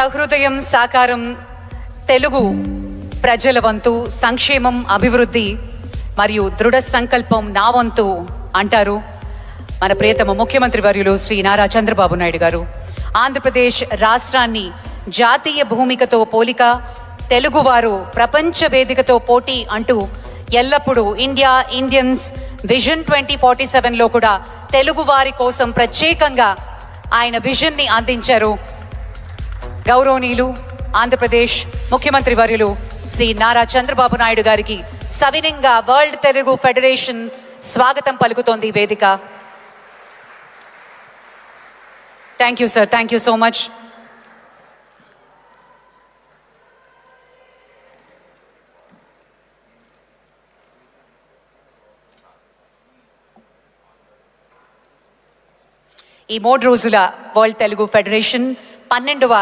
సహృదయం సాకారం తెలుగు ప్రజల వంతు సంక్షేమం అభివృద్ధి మరియు దృఢ సంకల్పం నా వంతు అంటారు మన ప్రియతమ ముఖ్యమంత్రి వర్యులు శ్రీ నారా చంద్రబాబు నాయుడు గారు. ఆంధ్రప్రదేశ్ రాష్ట్రాన్ని జాతీయ భూమికతో పోలిక తెలుగువారు ప్రపంచ వేదికతో పోటీ అంటూ ఎల్లప్పుడూ India Indians vision twenty forty సెవెన్లో కూడా తెలుగువారి కోసం ప్రత్యేకంగా ఆయన విజన్ని అందించారు గౌరవనీయులు ఆంధ్రప్రదేశ్ ముఖ్యమంత్రి వర్యులు శ్రీ నారా చంద్రబాబు నాయుడు గారికి సవినంగా వరల్డ్ తెలుగు ఫెడరేషన్ స్వాగతం పలుకుతోంది ఈ వేదిక. Thank you sir thank you so much ఈ మూడు రోజుల వరల్డ్ తెలుగు ఫెడరేషన్ పన్నెండవ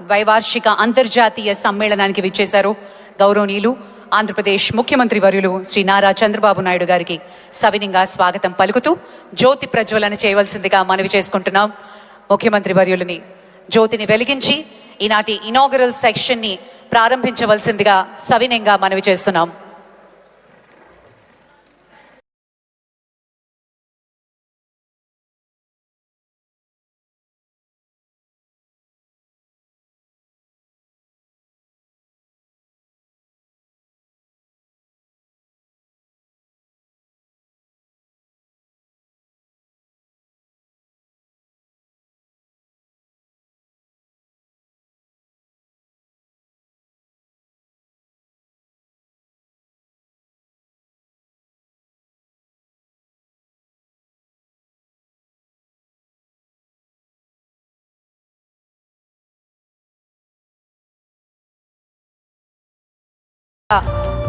ద్వైవార్షిక అంతర్జాతీయ సమ్మేళనానికి విచ్చేశారు గౌరవనీయులు ఆంధ్రప్రదేశ్ ముఖ్యమంత్రి వర్యులు శ్రీ నారా చంద్రబాబు నాయుడు గారికి సవినింగా స్వాగతం పలుకుతూ జ్యోతి ప్రజ్వలన చేయవలసిందిగా మనవి చేసుకుంటున్నాం. ముఖ్యమంత్రి వర్యులని జ్యోతిని వెలిగించి ఈనాటి ఇనాగరల్ సెక్షన్ని ప్రారంభించవలసిందిగా సవినయంగా మనవి చేస్తున్నాం.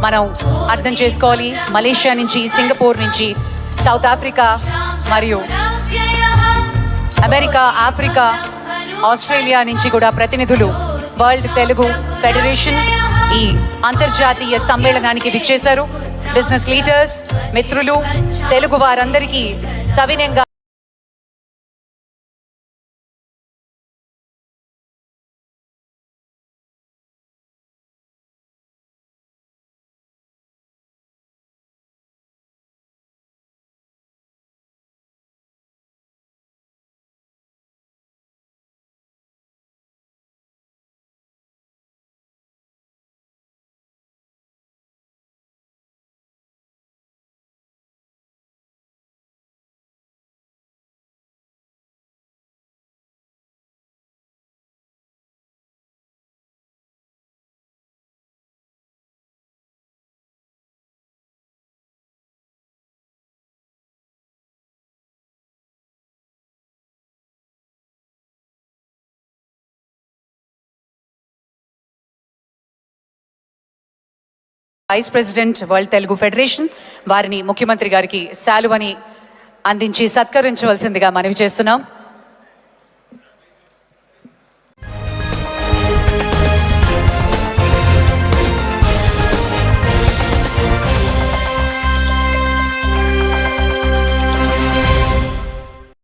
మనం అర్థం చేసుకోవాలి. మలేషియా నుంచి సింగపూర్ నుంచి సౌత్ ఆఫ్రికా మరియు అమెరికా ఆఫ్రికా ఆస్ట్రేలియా నుంచి కూడా ప్రతినిధులు వరల్డ్ తెలుగు ఫెడరేషన్ ఈ అంతర్జాతీయ సమ్మేళనానికి విచ్చేశారు. బిజినెస్ లీడర్స్ మిత్రులు తెలుగు వారందరికీ సవినంగా vice president world Telugu federation వారిని ముఖ్యమంత్రి గారికి శాలువని అందించి సత్కరించవలసిందిగా మనవి చేస్తున్నాం.